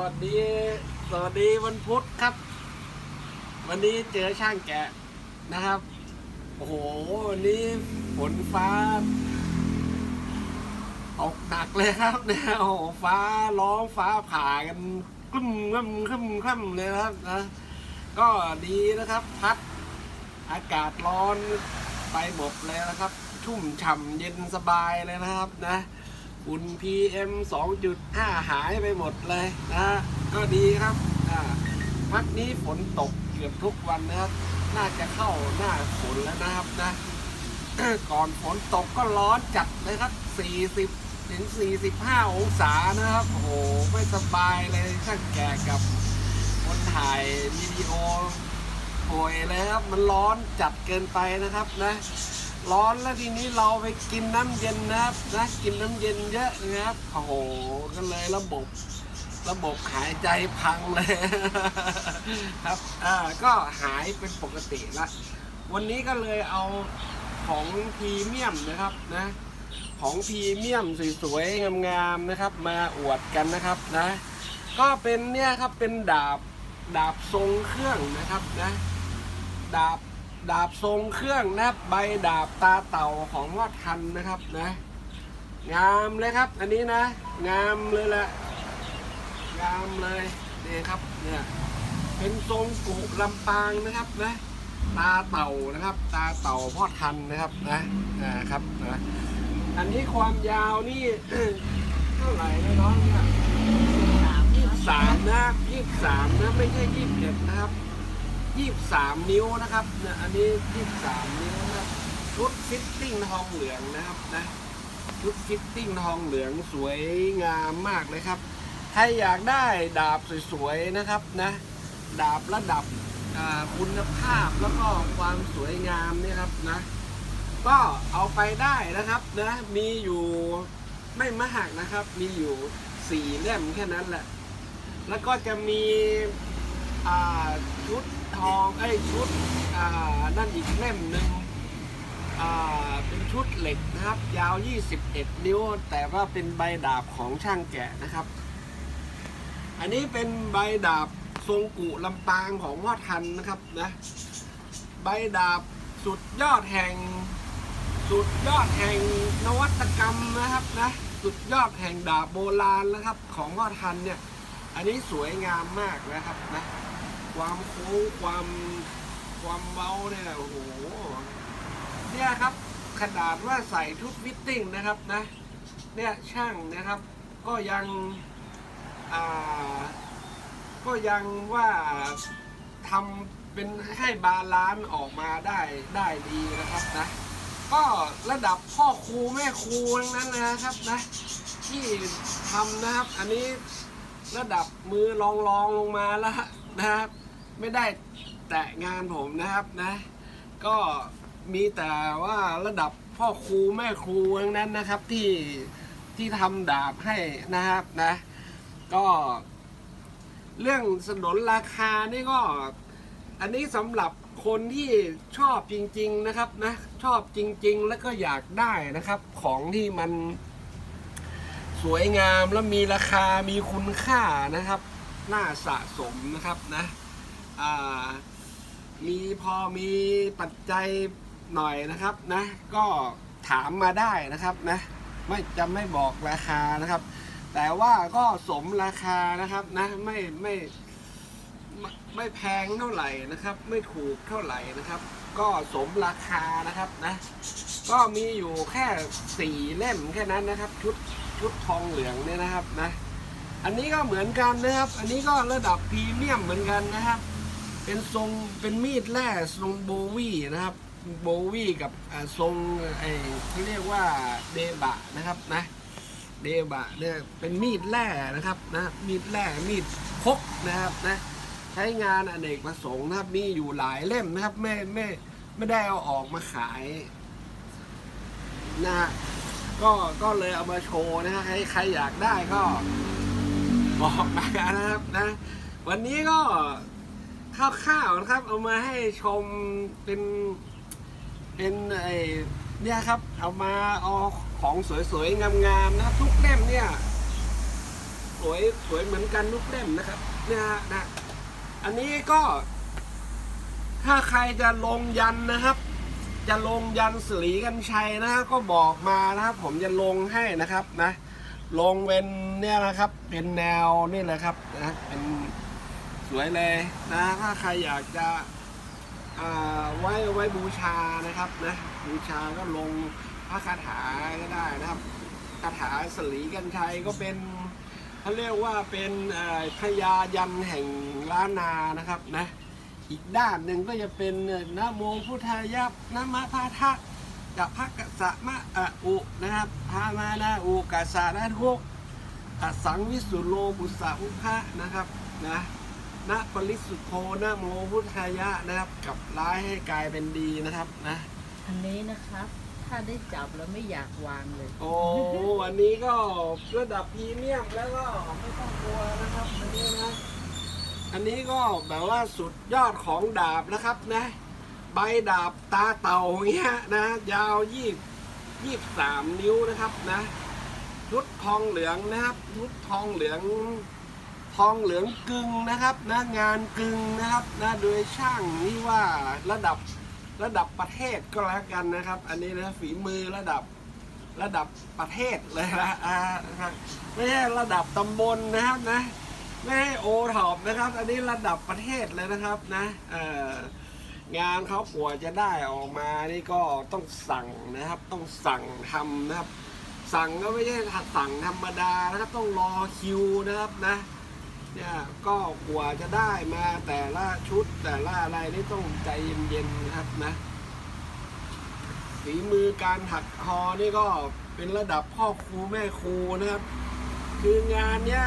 วัสดี สวัสดีวันพุธครับ วันนี้เจอช่างแกะนะครับ โอ้โห วันนี้ฝนฟ้าตกหนักเลยครับเนี่ยโอ้โหฟ้าร้องฟ้าผ่ากันคลุ่มคลุ่มคลุ่มคลุ่มเลยครับนะ ก็ดีนะครับ พัดอากาศร้อนไปหมดเลยนะครับ ชุ่มฉ่ำเย็นสบายเลยนะครับนะ ฝุ่น PM 2.5 หายไปหมดเลยนะก็ดีครับอ่าพักนี้ฝนตกเกือบทุกวันนะครับ น่าจะเข้าหน้าฝนแล้วนะครับนะก่อนฝนตกก็ร้อนจัดเลยครับ 40 ถึง 45 องศานะครับ โอ้โห ไม่สบายเลยช่างแก่กับคนถ่ายวิดีโอโอยเลยครับ มันร้อนจัดเกินไปนะครับนะ ร้อนแล้วทีนี้เราไปกินน้ำเย็นนะครับนะกินน้ำเย็นเยอะนะครับโอ้โหก็เลยระบบ ระบบหายใจพังเลยครับอ่าก็หายเป็นปกติละวันนี้ก็เลยเอาของพรีเมียมนะครับนะของพรีเมียมสวยๆงามๆนะครับ มาอวดกันนะครับนะ ก็เป็นเนี่ยครับเป็นดาบดาบทรงเครื่องนะครับนะ ดาบ ดาบทรงเครื่องนะครับใบดาบตาเต่าของวัดทันนะครับนะงามเลยครับ อันนี้นะ งามเลยแหละงามเลยนี่ครับเนี่ยเป็นทรงกุลำปางนะครับนะตาเต่านะครับ ตาเต่าพ่อทันนะครับนะอ่าครับนะอันนี้ความยาวนี่เท่าไหร่นะน้องเนี่ยยี่สิบสามนะยี่สิบสามนะไม่ใช่ยี่สิบเอ็ดนะครับ ยี่สามนิ้วนะครับอันนี้ยี่สามนิ้วนะครับชุดฟิตติ้งทองเหลืองนะครับนะชุดฟิตติ้งทองเหลืองสวยงามมากเลยครับ ใครอยากได้ดาบสวยๆนะครับนะดาบระดับคุณภาพแล้วก็ความสวยงามนี่ครับนะก็เอาไปได้นะครับนะมีอยู่ไม่มากนะครับ มีอยู่สี่เล่มแค่นั้นแหละ แล้วก็จะมีชุด ทองไอ้ชุดนั่นอีกเล่มหนึ่งเป็นชุดเหล็กนะครับ ยาว 21 นิ้ว แต่ว่าเป็นใบดาบของช่างแกะนะครับ อันนี้เป็นใบดาบทรงกุลำปางของพ่อทันนะครับนะใบดาบสุดยอดแห่ง สุดยอดแห่งนวัตกรรมนะครับนะสุดยอดแห่งดาบโบราณนะครับ ของพ่อทันเนี่ย อันนี้สวยงามมากนะครับนะ ความโค้งความความเบาเนี่ยโอ้โหเนี่ยครับขนาดว่าใส่ชุดฟิตติ้งนะครับนะเนี่ยช่างนะครับ ก็ยังอ่าก็ยังว่าทำเป็นให้บาลานซ์ออกมาได้ได้ดีนะครับนะก็ระดับพ่อครูแม่ครูทั้งนั้นนะครับนะที่ทำนะครับ อันนี้ระดับมือลองลองลงมาแล้ว นะครับ ไม่ได้แตะงานผมนะครับนะ ก็มีแต่ว่าระดับพ่อครูแม่ครูทั้งนั้นนะครับที่ที่ทำดาบให้นะครับนะ ก็เรื่องสนนราคานี่ก็ อันนี้สำหรับคนที่ชอบจริง ๆนะครับนะ ชอบจริง ๆ แล้วก็อยากได้นะครับ ของที่มันสวยงามแล้วมีราคามีคุณค่านะครับ น่าสะสมนะครับนะมีพอมีปัจจัยหน่อยนะครับนะก็ถามมาได้นะครับนะไม่จะไม่บอกราคานะครับ แต่ว่าก็สมราคานะครับนะไม่ไม่ไม่ไม่แพงเท่าไหร่นะครับ ไม่ถูกเท่าไหร่นะครับ ก็สมราคานะครับนะก็มีอยู่แค่สี่เล่มแค่นั้นนะครับ ชุดชุดทองเหลืองเนี่ยนะครับนะ อันนี้ก็เหมือนกันนะครับ อันนี้ก็ระดับพรีเมียมเหมือนกันนะครับ เป็นทรงเป็นมีดแร่ทรงโบวี่นะครับ โบวี่กับทรงไอ้ที่เรียกว่าเดบะนะครับนะเดบะเนี่ยเป็นมีดแร่นะครับนะมีดแร่มีดพกนะครับนะใช้งานอเนกประสงค์นะครับมีอยู่หลายเล่มนะครับไม่ไม่ไม่ได้เอาออกมาขายนะฮะก็ก็เลยเอามาโชว์นะฮะใครใครอยากได้ก็ บอกมานะครับนะ วันนี้ก็ข้าวๆนะครับ เอามาให้ชมเป็นเป็นไอเนี่ยครับ เอามาเอาของสวยๆงามๆนะครับทุกเล่มเนี่ย สวยสวยเหมือนกันทุกเล่มนะครับเนี่ยนะอันนี้ก็ ถ้าใครจะลงยันนะครับ จะลงยันสลีกันชัยนะฮะก็บอกมานะครับ ผมจะลงให้นะครับนะ ลงเป็นเนี่ยนะครับ เป็นแนวนี่เลยครับนะเป็นสวยเลยนะถ้าใครอยากจะไว้ไว้บูชานะครับนะบูชาก็ลงพระคาถาก็ได้นะครับคาถาสลีกันชัยก็เป็นเขาเรียกว่าเป็นพญายันแห่งล้านนานะครับนะอีกด้านหนึ่งก็จะเป็นนะโมพุทธายะนะมะพาทะ กับพระกษะมะอะอุนะครับพามานาอุกษานะทุกอสังวิสุโลบุสสะพุทธะนะครับนะนะปริสุทโธนะโมพุทธายะนะครับกลับร้ายให้กลายเป็นดีนะครับนะอันนี้นะครับ ถ้าได้จับแล้วไม่อยากวางเลย โอ้วันนี้ก็ระดับพรีเมียมแล้วก็ไม่ต้องกลัวนะครับอันนี้นะอันนี้ก็แบบว่าสุดยอดของดาบนะครับนะ ใบดาบตาเต่าเงี้ยนะยาวยี่ยี่สามนิ้วนะครับนะชุดทองเหลืองนะครับชุดทองเหลือง ทองเหลืองกึ่งนะครับนะงานกึ่งนะครับนะโดยช่างนี่ว่าระดับระดับประเทศก็แล้วกันนะครับ อันนี้นะฝีมือระดับระดับประเทศเลยนะอ่านะไม่ใช่ระดับตำบลนะครับนะไม่ให้โอท็อปนะครับ อันนี้ระดับประเทศเลยนะครับนะเอ่อ งานเขากว่าจะได้ออกมานี่ก็ต้องสั่งนะครับ ต้องสั่งทำนะครับ สั่งก็ไม่ใช่สั่งธรรมดานะครับต้องรอคิวนะครับนะเนี่ยก็กว่าจะได้มาแต่ละชุดแต่ละอะไรนี่ต้องใจเย็นๆนะครับนะฝีมือการถักทอนี่ก็เป็นระดับพ่อครูแม่ครูนะครับ คืองานเนี้ย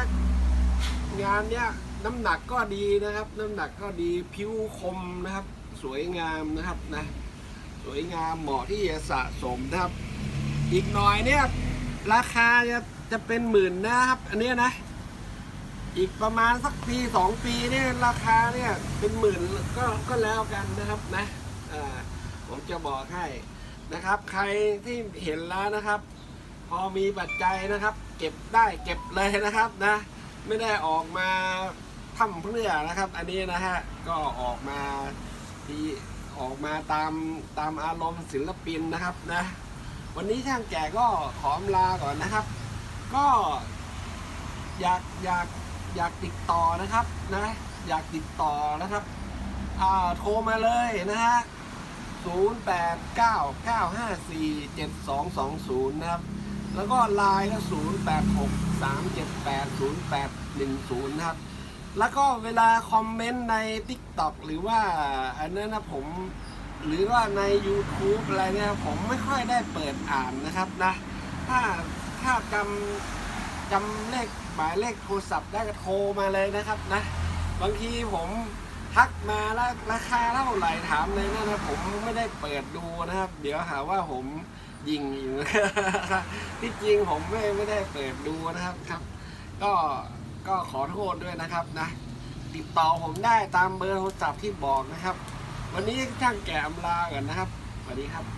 งานเนี้ยน้ำหนักก็ดีนะครับ น้ำหนักก็ดีผิวคมนะครับ สวยงามนะครับนะสวยงามเหมาะที่จะสะสมนะครับ อีกหน่อยเนี่ยราคาจะจะเป็นหมื่นนะครับ อันนี้นะ อีกประมาณสักปีสองปีเนี่ยราคาเนี่ยเป็นหมื่นก็ก็แล้วกันนะครับนะผมจะบอกให้นะครับ ใครที่เห็นแล้วนะครับ พอมีปัจจัยนะครับ เก็บได้เก็บเลยนะครับนะ ไม่ได้ออกมาทำเพื่อนะครับ อันนี้นะฮะก็ออกมา ที่ออกมาตามตามอารมณ์ศิลปินนะครับนะ วันนี้ช่างแก่ก็ขอลาก่อนนะครับ ก็อยากอยากอยากติดต่อนะครับนะ อยากติดต่อนะครับอ่าโทรมาเลยนะฮะ0 8 9 9 5 4 7 2 2 0 นะครับ แล้วก็ไลน์ก็ 0 8 6 3 7 8 0 8 1 0 นะครับ แล้วก็เวลาคอมเมนต์ใน TikTok หรือว่าอันนั้นนะผม หรือว่าใน YouTube อะไรเนี่ยผมไม่ค่อยได้เปิดอ่านนะครับนะ ถ้าถ้าจำจำเลขหมายเลขโทรศัพท์ได้ก็โทรมาเลยนะครับนะ บางทีผมทักมาแล้วราคาเท่าไหร่ถามเลยนะนะผมไม่ได้เปิดดูนะครับ เดี๋ยวหาว่าผมยิงอยู่ที่จริงผมไม่ไม่ได้เปิดดูนะครับครับ ก็ ก็ขอโทษด้วยนะครับนะ ติดต่อผมได้ตามเบอร์โทรศัพท์ที่บอกนะครับ วันนี้ช่างแก่อำลากันนะครับสวัสดีครับ